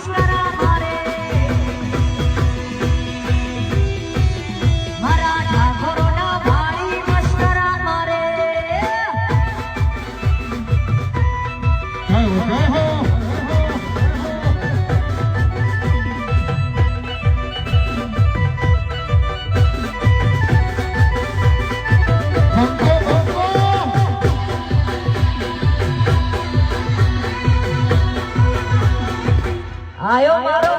Krishna આયો મારો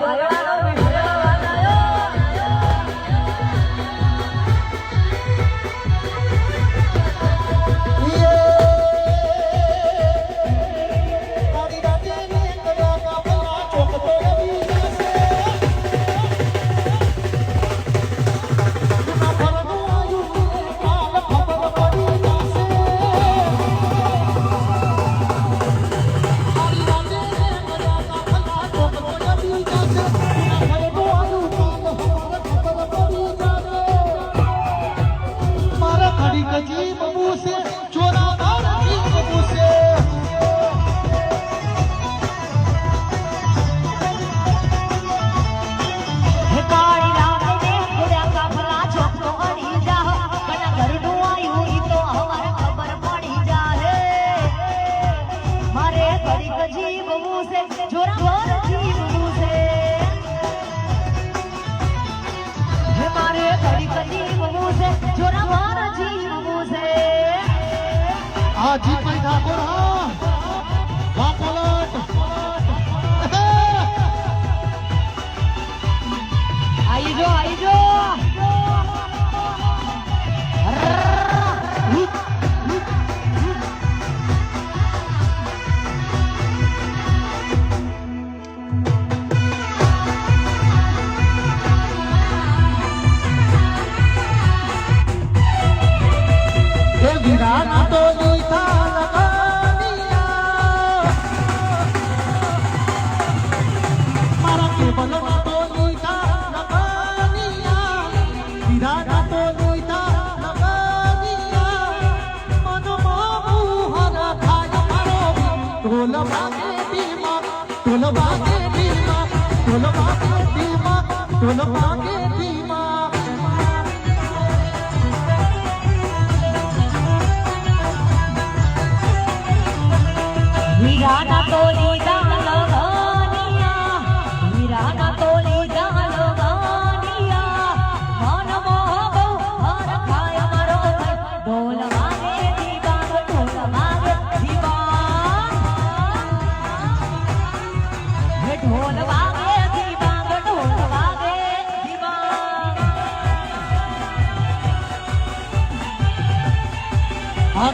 Gonna park it.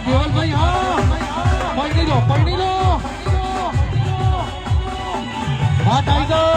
દેવાલભાઈ હા. પકડી લો પકડી લો. હા ટાઈગર.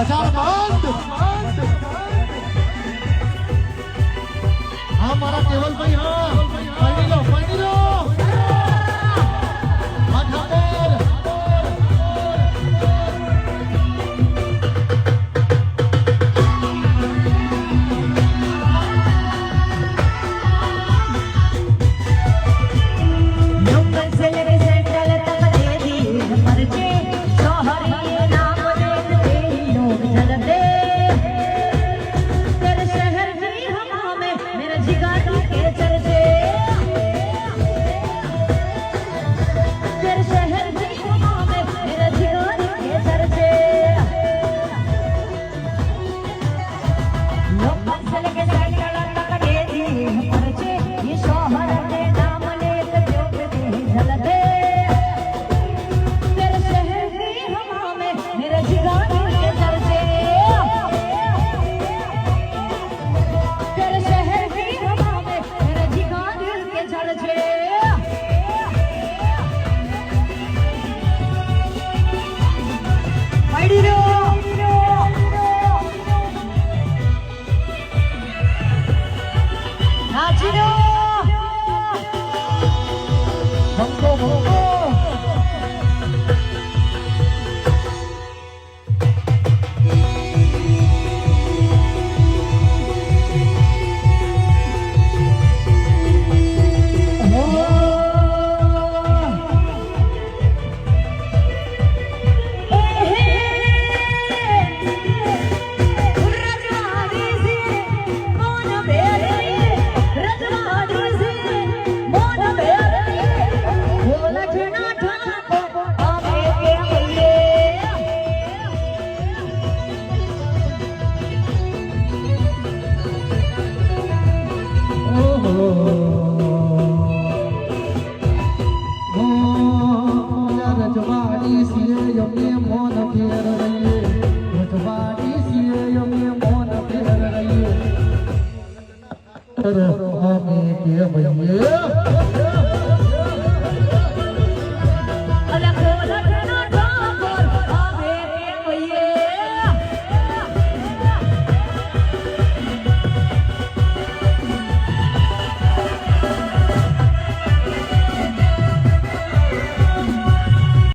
બજાર બંધ હા મારા કેવલભાઈ હા. રહીએ અમે કે ભઈએ